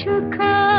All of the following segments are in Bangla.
কিছুক্ষণ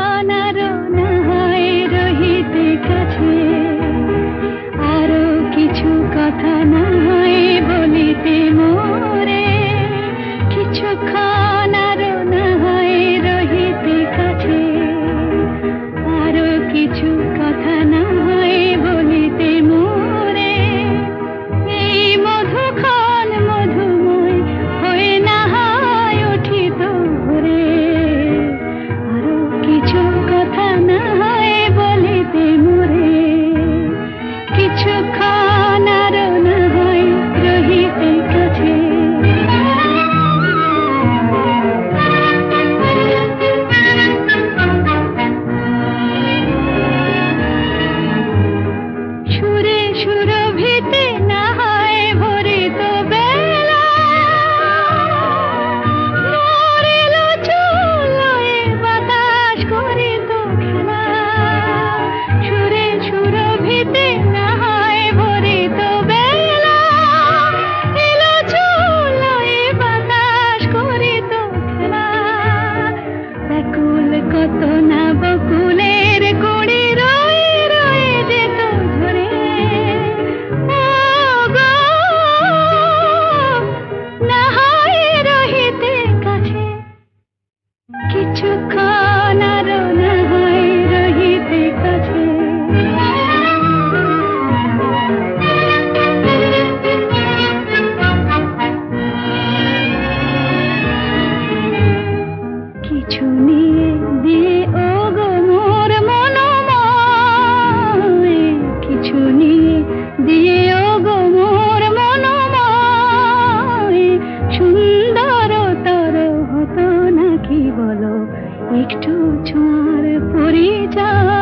কিছুক্ষণ আরও না একটু ছোঁয়ার পরে যায়